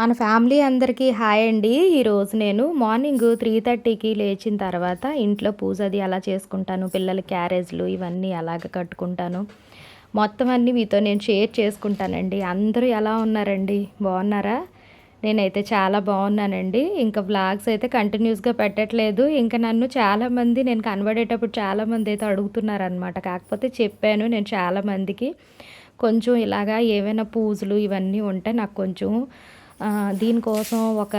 మన ఫ్యామిలీ అందరికీ హాయ్ అండి. ఈరోజు నేను మార్నింగ్ త్రీ థర్టీకి లేచిన తర్వాత ఇంట్లో పూజ అది అలా చేసుకుంటాను. పిల్లల క్యారేజ్లు ఇవన్నీ అలాగ కట్టుకుంటాను. మొత్తం అన్నీ మీతో నేను షేర్ చేసుకుంటానండి. అందరూ ఎలా ఉన్నారండి? బాగున్నారా? నేనైతే చాలా బాగున్నానండి. ఇంకా బ్లాగ్స్ అయితే కంటిన్యూస్గా పెట్టట్లేదు. ఇంకా నన్ను చాలామంది నేను కనబడేటప్పుడు చాలామంది అయితే అడుగుతున్నారనమాట కాకపోతే చెప్పాను నేను చాలామందికి కొంచెం ఇలాగా ఏవైనా పూజలు ఇవన్నీ ఉంటే నాకు కొంచెం దీనికోసం ఒక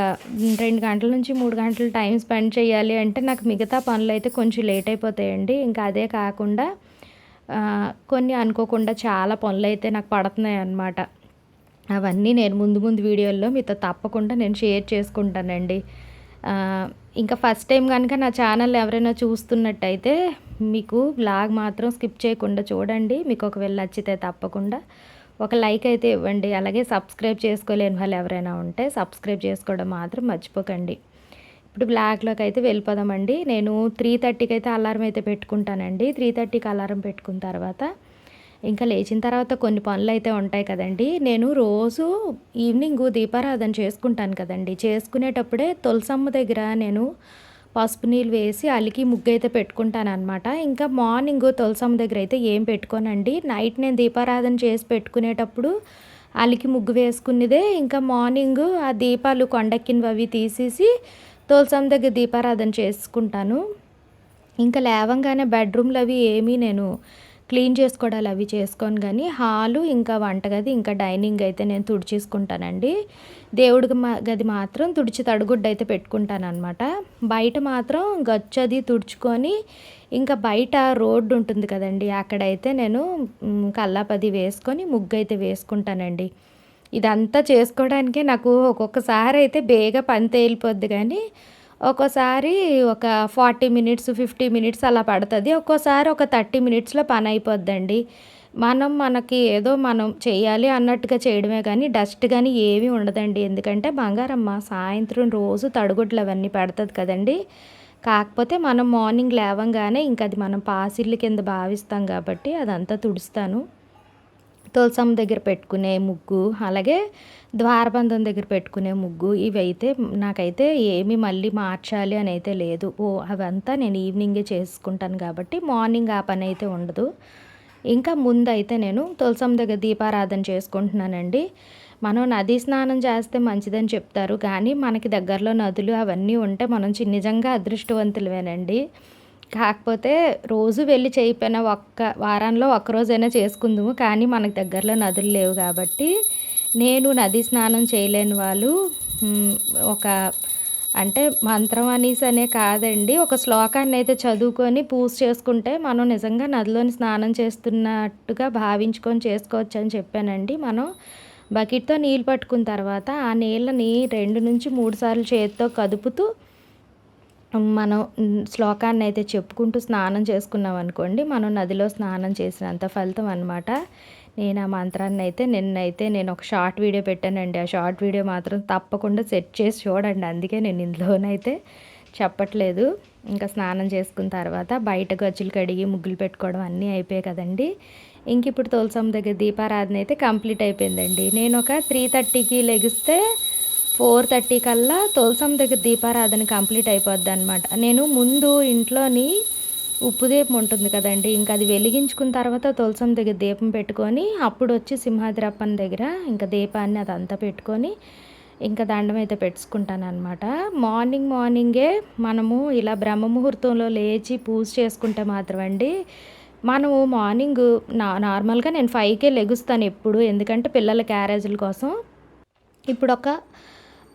రెండు గంటల నుంచి మూడు గంటలు టైం స్పెండ్ చేయాలి అంటే నాకు మిగతా పనులు అయితే కొంచెం లేట్ అయిపోతాయండి. ఇంకా అదే కాకుండా కొన్ని అనుకోకుండా చాలా పనులు అయితే నాకు పడుతున్నాయి అన్నమాట. అవన్నీ నేను ముందు ముందు వీడియోల్లో మీతో తప్పకుండా నేను షేర్ చేసుకుంటానండి. ఇంకా ఫస్ట్ టైం కనుక నా ఛానల్ ఎవరైనా చూస్తున్నట్టయితే మీకు బ్లాగ్ మాత్రం స్కిప్ చేయకుండా చూడండి. మీకు ఒకవేళ నచ్చితే తప్పకుండా. ఒక లైక్ అయితే ఇవ్వండి. అలాగే సబ్స్క్రైబ్ చేసుకోలేని వాళ్ళు ఎవరైనా ఉంటే సబ్స్క్రైబ్ చేసుకోవడం మాత్రం మర్చిపోకండి. ఇప్పుడు బ్లాక్లోకి అయితే వెళ్ళిపోదామండి. నేను త్రీ థర్టీకి అయితే అలారం అయితే పెట్టుకుంటానండి. త్రీ థర్టీకి అలారం పెట్టుకున్న తర్వాత ఇంకా లేచిన తర్వాత కొన్ని పనులు అయితే ఉంటాయి కదండి. నేను రోజు ఈవినింగ్ దీపారాధన చేసుకుంటాను కదండి. చేసుకునేటప్పుడే తులసమ్మ దగ్గర నేను పసుపు నీళ్ళు వేసి అలికి ముగ్గు అయితే పెట్టుకుంటాను అనమాట ఇంకా మార్నింగ్ తులసమ్మ దగ్గర అయితే ఏం పెట్టుకోనండి. నైట్ నేను దీపారాధన చేసి పెట్టుకునేటప్పుడు అలికి ముగ్గు వేసుకునేదే ఇంకా మార్నింగ్ ఆ దీపాలు కొండెక్కినవి అవి తీసేసి తులసమ్మ దగ్గర దీపారాధన చేసుకుంటాను. ఇంకా లేవంగానే బెడ్రూమ్లు అవి ఏమీ నేను క్లీన్ చేసుకోవడాలు అవి చేసుకొని కానీ హాలు ఇంకా వంటగది ఇంకా డైనింగ్ అయితే నేను తుడిచేసుకుంటానండి. దేవుడి గది మాత్రం తుడిచి తడుగుడ్డ అయితే పెట్టుకుంటాను అనమాట బయట మాత్రం గచ్చది తుడుచుకొని ఇంకా బయట రోడ్డు ఉంటుంది కదండి అక్కడైతే నేను కల్లాపది వేసుకొని ముగ్గు అయితే వేసుకుంటానండి. ఇదంతా చేసుకోవడానికే నాకు ఒక్కొక్కసారి అయితే బేగా పని తేలిపోద్ది కానీ ఒక్కోసారి ఒక ఫార్టీ మినిట్స్ ఫిఫ్టీ మినిట్స్ అలా పడుతుంది. ఒక్కోసారి ఒక థర్టీ మినిట్స్లో పని అయిపోద్దండి. మనం మనకి ఏదో మనం చేయాలి అన్నట్టుగా చేయడమే కానీ డస్ట్ కానీ ఏమీ ఉండదండి. ఎందుకంటే బంగారమ్మ సాయంత్రం రోజు తడుగుడ్లు అవన్నీ పెడుతుంది కదండి. కాకపోతే మనం మార్నింగ్ లేవంగానే ఇంకా అది మనం పాసిల్లు కింద భావిస్తాం కాబట్టి అదంతా తుడుస్తాను. తులసమ్మ దగ్గర పెట్టుకునే ముగ్గు అలాగే ద్వారబంధం దగ్గర పెట్టుకునే ముగ్గు ఇవైతే నాకైతే ఏమి మళ్ళీ మార్చాలి అని అయితే లేదు. ఓ అవంతా నేను ఈవినింగే చేసుకుంటాను కాబట్టి మార్నింగ్ ఆ పని అయితే ఉండదు. ఇంకా ముందు అయితే నేను తులసమ్మ దగ్గర దీపారాధన చేసుకుంటున్నానండి. మనం నదీ స్నానం చేస్తే మంచిదని చెప్తారు కానీ మనకి దగ్గరలో నదులు అవన్నీ ఉంటే మనం నిజంగా అదృష్టవంతులమేనండి. కాకపోతే రోజు వెళ్ళి చేయిపోయిన ఒక్క వారంలో ఒక్కరోజైనా చేసుకుందాము కానీ మనకు దగ్గరలో నదులు లేవు కాబట్టి నేను నది స్నానం చేయలేని వాళ్ళు ఒక అంటే మంత్రం అనేసి అనే కాదండి. ఒక శ్లోకాన్ని అయితే చదువుకొని పూజ చేసుకుంటే మనం నిజంగా నదిలోని స్నానం చేస్తున్నట్టుగా భావించుకొని చేసుకోవచ్చు అని చెప్పానండి. మనం బకెట్తో నీళ్ళు పట్టుకున్న తర్వాత ఆ నీళ్ళని రెండు నుంచి మూడు సార్లు చేతితో కదుపుతూ మనం శ్లోకాన్ని అయితే చెప్పుకుంటూ స్నానం చేసుకున్నాం అనుకోండి మనం నదిలో స్నానం చేసినంత ఫలితం అనమాట నేను ఆ మంత్రాన్ని అయితే నిన్నైతే నేను ఒక షార్ట్ వీడియో పెట్టానండి. ఆ షార్ట్ వీడియో మాత్రం తప్పకుండా సెట్ చేసి చూడండి. అందుకే నేను ఇందులోనైతే చెప్పట్లేదు. ఇంకా స్నానం చేసుకున్న తర్వాత బయట గచ్చులు కడిగి ముగ్గులు పెట్టుకోవడం అన్నీ అయిపోయాయి కదండి. ఇంక ఇప్పుడు తులసమ్మ దగ్గర దీపారాధన అయితే కంప్లీట్ అయిపోయిందండి. నేను ఒక త్రీ థర్టీకి లెగిస్తే ఫోర్ థర్టీ కల్లా తులసం దగ్గర దీపారాధన కంప్లీట్ అయిపోద్ది అనమాట నేను ముందు ఇంట్లోని ఉప్పు దీపం ఉంటుంది కదండి ఇంకా అది వెలిగించుకున్న తర్వాత తులసం దగ్గర దీపం పెట్టుకొని అప్పుడు వచ్చి సింహాద్రప్పన్ దగ్గర ఇంకా దీపాన్ని అదంతా పెట్టుకొని ఇంకా దండం అయితే పెట్టుకుంటాను అనమాట మార్నింగ్ మార్నింగే మనము ఇలా బ్రహ్మ ముహూర్తంలో లేచి పూజ చేసుకుంటే మాత్రం అండి మనము మార్నింగ్ నా నార్మల్గా నేను ఫైవ్కే లెగుస్తాను ఎప్పుడు ఎందుకంటే పిల్లల క్యారేజీల కోసం. ఇప్పుడు ఒక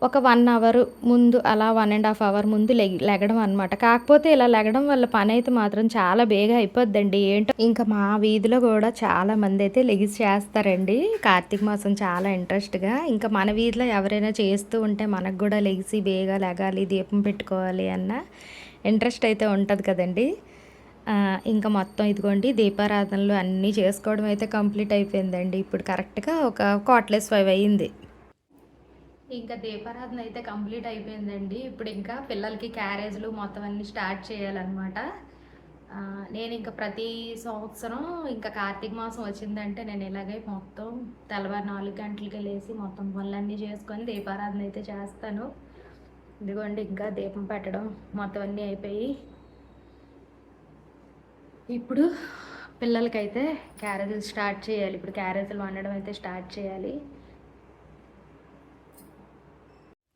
ఒక వన్ అవర్ ముందు అలా వన్ అండ్ హాఫ్ అవర్ ముందు లెగ్ లెగడం అనమాట కాకపోతే ఇలా లెగడం వల్ల పని అయితే మాత్రం చాలా బేగా అయిపోద్దండి. ఏంటో ఇంకా మా వీధిలో కూడా చాలా మంది అయితే లెగిసి చేస్తారండి. కార్తీక మాసం చాలా ఇంట్రెస్ట్గా. ఇంకా మన వీధిలో ఎవరైనా చేస్తూ ఉంటే మనకు కూడా లెగిసి బేగా లెగాలి దీపం పెట్టుకోవాలి అన్న ఇంట్రెస్ట్ అయితే ఉంటుంది కదండి. ఇంకా మొత్తం ఇదిగోండి దీపారాధనలు అన్నీ చేసుకోవడం అయితే కంప్లీట్ అయిపోయిందండి. ఇప్పుడు కరెక్ట్గా ఒక కాట్లెస్ ఫైవ్ అయ్యింది ఇంకా దీపారాధన అయితే కంప్లీట్ అయిపోయిందండి. ఇప్పుడు ఇంకా పిల్లలకి క్యారేజ్లు మొత్తం అన్నీ స్టార్ట్ చేయాలన్నమాట. నేను ఇంకా ప్రతి సంవత్సరం ఇంకా కార్తీక మాసం వచ్చిందంటే నేను ఇలాగే మొత్తం తెల్లవారు నాలుగు గంటలకి లేచి మొత్తం పనులన్నీ చేసుకొని దీపారాధన అయితే చేస్తాను. ఇదిగోండి ఇంకా దీపం పెట్టడం మొత్తం అన్నీ అయిపోయి. ఇప్పుడు పిల్లలకైతే క్యారేజీలు స్టార్ట్ చేయాలి. ఇప్పుడు క్యారేజీలు వండడం అయితే స్టార్ట్ చేయాలి.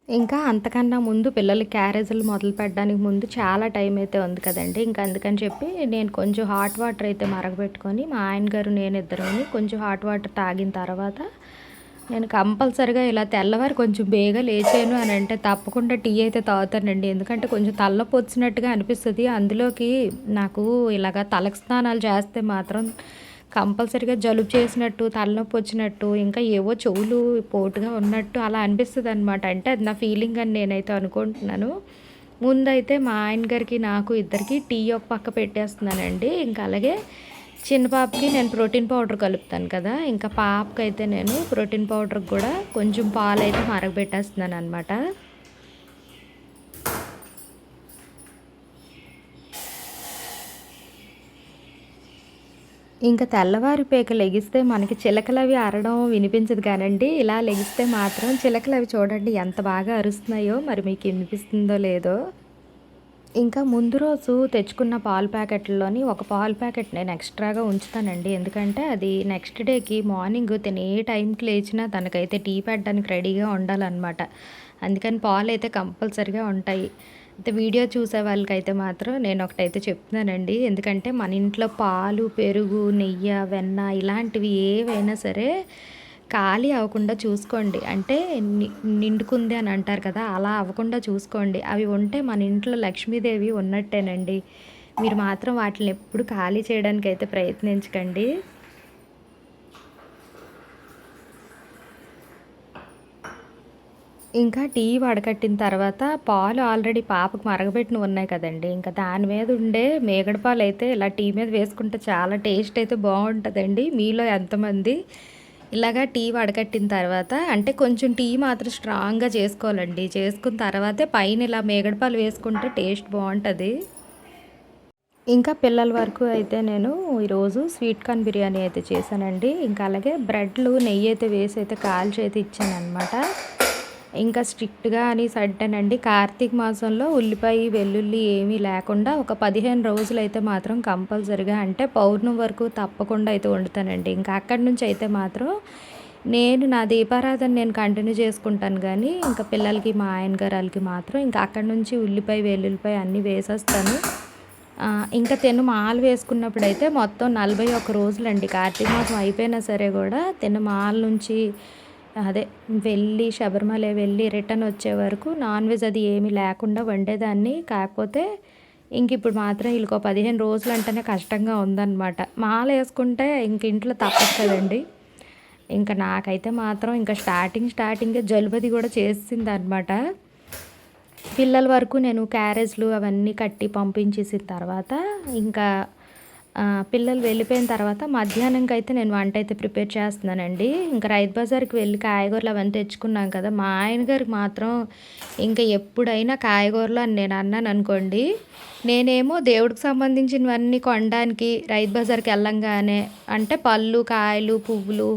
ఇంకా అంతకన్నా ముందు పిల్లలు క్యారేజీలు మొదలు పెట్టడానికి ముందు చాలా టైం అయితే ఉంది కదండి. ఇంకా అందుకని చెప్పి నేను కొంచెం హాట్ వాటర్ అయితే మరగబెట్టుకొని మా ఆయన గారు నేను ఇద్దరుని కొంచెం హాట్ వాటర్ తాగిన తర్వాత నేను కంపల్సరిగా ఇలా తెల్లవారు కొంచెం బేగా లేచాను అని అంటే తప్పకుండా టీ అయితే తాగుతానండి. ఎందుకంటే కొంచెం తలనొప్పి వచ్చినట్టుగా అనిపిస్తుంది. అందులోకి నాకు ఇలాగ తలకు స్నానాలు చేస్తే మాత్రం కంపల్సరీగా జలుబు చేసినట్టు తలనొప్పి వచ్చినట్టు ఇంకా ఏవో చెవులు పోటుగా ఉన్నట్టు అలా అనిపిస్తుంది అనమాట అంటే అది నా ఫీలింగ్ అని నేనైతే అనుకుంటున్నాను. ముందైతే మా ఆయన గారికి నాకు ఇద్దరికి టీ ఒక పక్క పెట్టేస్తున్నానండి. ఇంకా అలాగే చిన్న పాపకి నేను ప్రోటీన్ పౌడర్ కలుపుతాను కదా. ఇంకా పాపకైతే నేను ప్రోటీన్ పౌడర్ కూడా కొంచెం పాలు అయితే మరగబెట్టేస్తున్నాను అనమాట ఇంకా తెల్లవారి పేక లెగిస్తే మనకి చిలకలు అవి అరడం వినిపించదు కానండి. ఇలా లెగిస్తే మాత్రం చిలకలు అవి చూడండి ఎంత బాగా అరుస్తున్నాయో మరి మీకు వినిపిస్తుందో లేదో. ఇంకా ముందు రోజు తెచ్చుకున్న పాల ప్యాకెట్లోని ఒక పాల ప్యాకెట్ నేను ఎక్స్ట్రాగా ఉంచుతానండి. ఎందుకంటే అది నెక్స్ట్ డేకి మార్నింగ్ తినే టైంకి లేచినా తనకైతే టీ పెట్టడానికి రెడీగా ఉండాలన్నమాట. అందుకని పాలు అయితే కంపల్సరిగా ఉంటాయి. అయితే వీడియో చూసే వాళ్ళకైతే మాత్రం నేను ఒకటైతే చెప్తున్నానండి. ఎందుకంటే మన ఇంట్లో పాలు పెరుగు నెయ్యి వెన్న ఇలాంటివి ఏవైనా సరే ఖాళీ అవ్వకుండా చూసుకోండి. అంటే ని- నిండుకుంది అని అంటారు కదా అలా అవ్వకుండా చూసుకోండి. అవి ఉంటే మన ఇంట్లో లక్ష్మీదేవి ఉన్నట్టేనండి. మీరు మాత్రం వాటిని ఎప్పుడు ఖాళీ చేయడానికి అయితే ప్రయత్నించకండి. ఇంకా టీ వడకట్టిన తర్వాత పాలు ఆల్రెడీ పాపకు మరగబెట్టిన ఉన్నాయి కదండి. ఇంకా దాని మీద ఉండే మేగడ పాలు అయితే ఇలా టీ మీద వేసుకుంటే చాలా టేస్ట్ అయితే బాగుంటుందండి. మీలో ఎంతమంది ఇలాగా టీ వడకట్టిన తర్వాత అంటే కొంచెం టీ మాత్రం స్ట్రాంగ్గా చేసుకోవాలండి. చేసుకున్న తర్వాతే పైన ఇలా మేగడ పాలు వేసుకుంటే టేస్ట్ బాగుంటుంది. ఇంకా పిల్లల వరకు అయితే నేను ఈరోజు స్వీట్ కార్న్ బిర్యానీ అయితే చేశానండి. ఇంకా అలాగే బ్రెడ్లు నెయ్యి అయితే వేసి అయితే కాల్చి అయితే ఇచ్చాను అనమాట ఇంకా స్ట్రిక్ట్గా అని అంటానండి. కార్తీక మాసంలో ఉల్లిపాయ వెల్లుల్లి ఏమీ లేకుండా ఒక పదిహేను రోజులు అయితే మాత్రం కంపల్సరిగా అంటే పౌర్ణమి వరకు తప్పకుండా అయితే వండుతానండి. ఇంకా అక్కడి నుంచి అయితే మాత్రం నేను నా దీపారాధన నేను కంటిన్యూ చేసుకుంటాను కానీ ఇంకా పిల్లలకి మా ఆయన గారికి మాత్రం ఇంకా అక్కడి నుంచి ఉల్లిపాయ వెల్లుల్లిపాయ అన్నీ వేసేస్తాను. ఇంకా తిను మాల వేసుకున్నప్పుడు అయితే మొత్తం నలభై ఒక్క రోజులండి. కార్తీక మాసం అయిపోయినా సరే కూడా తిను మాల నుంచి అదే వెళ్ళి శబరిమల వెళ్ళి రిటర్న్ వచ్చే వరకు నాన్ వెజ్ అది ఏమీ లేకుండా వండేదాన్ని. కాకపోతే ఇంక ఇప్పుడు మాత్రం వీళ్ళకి పదిహేను రోజులు అంటేనే కష్టంగా ఉందన్నమాట. మాల వేసుకుంటే ఇంక ఇంట్లో తప్పదు కదండి. ఇంకా నాకైతే మాత్రం ఇంకా స్టార్టింగ్ స్టార్టింగ్ జలుబది కూడా చేసింది అనమాట పిల్లల వరకు నేను క్యారేజ్లు అవన్నీ కట్టి పంపించేసిన తర్వాత ఇంకా పిల్లలు వెళ్ళిపోయిన తర్వాత మధ్యాహ్నంకి అయితే నేను వంట అయితే ప్రిపేర్ చేస్తున్నానండి. ఇంకా రైతు బజార్కి వెళ్ళి కాయగూరలు అవన్నీ తెచ్చుకున్నాం కదా మా ఆయన గారికి మాత్రం ఇంకా ఎప్పుడైనా కాయగూరలు అని నేను అన్నాను అనుకోండి. నేనేమో దేవుడికి సంబంధించినవన్నీ కొనడానికి రైతు బజార్కి వెళ్ళంగానే అంటే పళ్ళు కాయలు పువ్వులు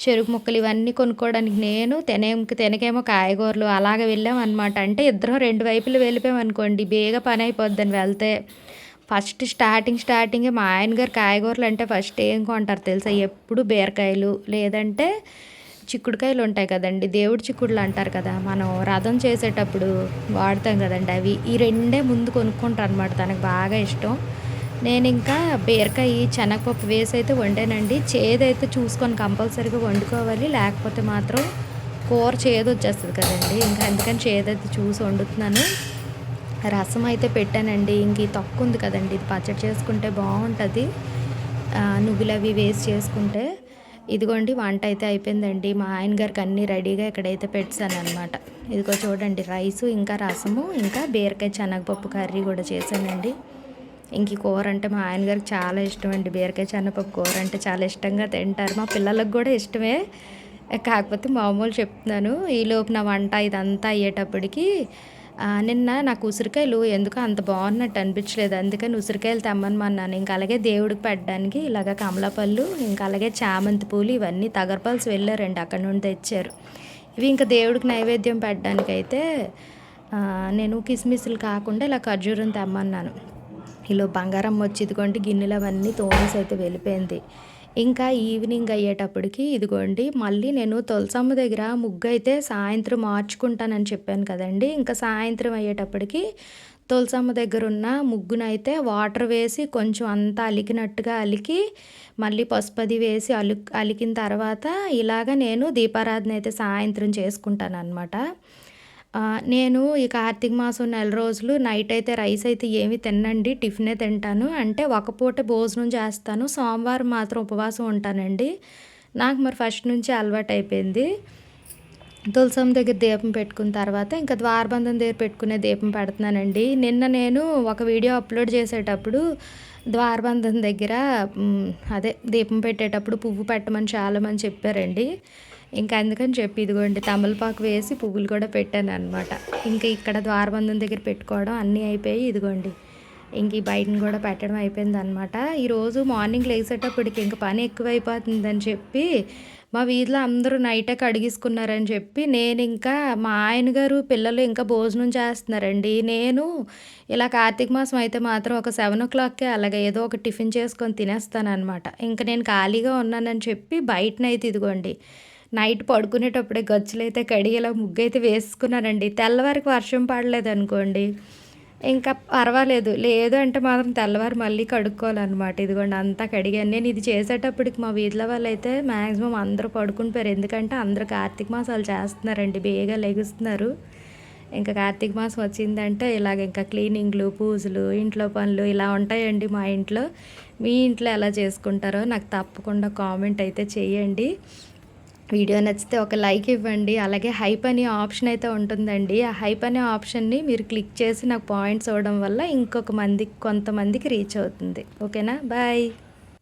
చెరుకు ముక్కలు ఇవన్నీ కొనుక్కోవడానికి నేను తెనేకి తినకేమో కాయగూరలు అలాగ వెళ్ళాం అనమాట అంటే ఇద్దరం రెండు వైపులు వెళ్ళిపోయాం అనుకోండి బేగా పని అయిపోద్దని వెళ్తే ఫస్ట్ స్టార్టింగ్ స్టార్టింగే మా ఆయన గారు కాయగూరలు అంటే ఫస్ట్ ఏం కొంటారు తెలుసా? ఎప్పుడు బీరకాయలు లేదంటే చిక్కుడుకాయలు ఉంటాయి కదండి. దేవుడి చిక్కుడులు అంటారు కదా. మనం రథం చేసేటప్పుడు వాడతాం కదండి అవి. ఈ రెండే ముందు కొనుక్కుంటారు అనమాట తనకు బాగా ఇష్టం. నేను ఇంకా బీరకాయ శనగపప్పు వేసి అయితే వండానండి. చేదైతే చూసుకొని కంపల్సరీగా వండుకోవాలి. లేకపోతే మాత్రం కూర చేదు వచ్చేస్తుంది కదండి. ఇంకా అందుకని చేదైతే చూసి వండుతున్నాను. రసం అయితే పెట్టానండి. ఇంక తక్కువ ఉంది కదండి. ఇది పచ్చడి చేసుకుంటే బాగుంటుంది. నువ్వులు అవి వేస్ట్ చేసుకుంటే. ఇదిగోండి వంట అయితే అయిపోయిందండి. మా ఆయన గారికి అన్నీ రెడీగా ఇక్కడైతే పెట్టాను అనమాట ఇదిగో చూడండి రైసు ఇంకా రసము ఇంకా బీరకాయ శనగపప్పు కర్రీ కూడా చేశానండి. ఇంక కూర అంటే మా ఆయన గారికి చాలా ఇష్టం అండి బీరకాయ శనగపప్పు కూర అంటే చాలా ఇష్టంగా తింటారు. మా పిల్లలకు కూడా ఇష్టమే. కాకపోతే మామూలు చెప్తున్నాను ఈలోపు నా వంట ఇదంతా అయ్యేటప్పటికి నిన్న నాకు ఉసిరికాయలు ఎందుకో అంత బాగున్నట్టు అనిపించలేదు. అందుకని ఉసిరికాయలు తెమ్మనమన్నాను ఇంకా అలాగే దేవుడికి పెట్టడానికి ఇలాగ కమలాపళ్ళు ఇంకా అలాగే చామంతి పూలు ఇవన్నీ తగరపాల్సి వెళ్ళారండి. అక్కడ నుండి తెచ్చారు. ఇవి ఇంకా దేవుడికి నైవేద్యం పెట్టడానికి అయితే నేను కిస్మిస్లు కాకుండా ఇలా ఖర్జూరం తెమ్మన్నాను. ఇలా బంగారం వచ్చి ఇదిగోండి గిన్నెలు అవన్నీ తోమేసి అయితే వెళ్ళిపోయింది. ఇంకా ఈవినింగ్ అయ్యేటప్పటికి ఇదిగోండి మళ్ళీ నేను తులసమ్మ దగ్గర ముగ్గు అయితే సాయంత్రం మార్చుకుంటానని చెప్పాను కదండి. ఇంకా సాయంత్రం అయ్యేటప్పటికి తులసమ్మ దగ్గర ఉన్న ముగ్గునైతే వాటర్ వేసి కొంచెం అంతా అలికినట్టుగా అలికి మళ్ళీ పసుపది వేసి అలు అలికిన తర్వాత ఇలాగ నేను దీపారాధన అయితే సాయంత్రం చేసుకుంటాను అనమాట నేను ఈ కార్తీక మాసం నెల రోజులు నైట్ అయితే రైస్ అయితే ఏమి తినండి టిఫినే తింటాను. అంటే ఒక పూట భోజనం చేస్తాను. సోమవారం మాత్రం ఉపవాసం ఉంటానండి. నాకు మరి ఫస్ట్ నుంచి అలవాటు అయిపోయింది. తులసం దగ్గర దీపం పెట్టుకున్న తర్వాత ఇంకా ద్వారబంధం దగ్గర పెట్టుకునే దీపం పెడుతున్నానండి. నిన్న నేను ఒక వీడియో అప్లోడ్ చేసేటప్పుడు ద్వారబంధం దగ్గర అదే దీపం పెట్టేటప్పుడు పువ్వు పెట్టమని చాలామంది చెప్పారండి. ఇంకా అందుకని చెప్పి ఇదిగోండి తమలపాకు వేసి పువ్వులు కూడా పెట్టాను అనమాట ఇంకా ఇక్కడ ద్వారబంధం దగ్గర పెట్టుకోవడం అన్నీ అయిపోయి ఇదిగోండి ఇంక ఈ బయటను కూడా పెట్టడం అయిపోయింది అనమాట ఈరోజు మార్నింగ్ లేచేటప్పటికి ఇంక పని ఎక్కువైపోతుందని చెప్పి మా వీధిలో అందరూ నైటే కడిగేసుకున్నారని చెప్పి నేను ఇంకా మా ఆయన గారు పిల్లలు ఇంకా భోజనం చేస్తున్నారండి. నేను ఇలా కార్తీక మాసం అయితే మాత్రం ఒక సెవెన్ ఓ క్లాక్కే అలాగే ఏదో ఒక టిఫిన్ చేసుకొని తినేస్తాను అనమాట ఇంకా నేను ఖాళీగా ఉన్నానని చెప్పి బయటనైతే ఇదిగోండి నైట్ పడుకునేటప్పుడే గచ్చులైతే అయితే కడిగేలా ముగ్గు అయితే వేసుకున్నానండి. తెల్లవారికి వర్షం పడలేదు అనుకోండి ఇంకా పర్వాలేదు. లేదు అంటే మాత్రం తెల్లవారు మళ్ళీ కడుక్కోవాలన్నమాట. ఇదిగోండి అంతా కడిగాను. నేను ఇది చేసేటప్పటికి మా వీధిలో వాళ్ళు అయితే మ్యాక్సిమం అందరూ పడుకునిపోయారు ఎందుకంటే అందరూ కార్తీక మాసాలు చేస్తున్నారండి. బేగా లెగుస్తున్నారు. ఇంకా కార్తీక మాసం వచ్చిందంటే ఇలాగ ఇంకా క్లీనింగ్లు పూజలు ఇంట్లో పనులు ఇలా ఉంటాయండి మా ఇంట్లో. మీ ఇంట్లో ఎలా చేసుకుంటారో నాకు తప్పకుండా కామెంట్ అయితే చేయండి. వీడియో నచ్చితే ఒక లైక్ ఇవ్వండి. అలాగే హైప్ అనే ఆప్షన్ అయితే ఉంటుందండి. ఆ హైప్ అనే ఆప్షన్ని మీరు క్లిక్ చేసి నాకు పాయింట్స్ అవ్వడం వల్ల ఇంకొక మంది కొంతమందికి రీచ్ అవుతుంది. ఓకేనా? బాయ్.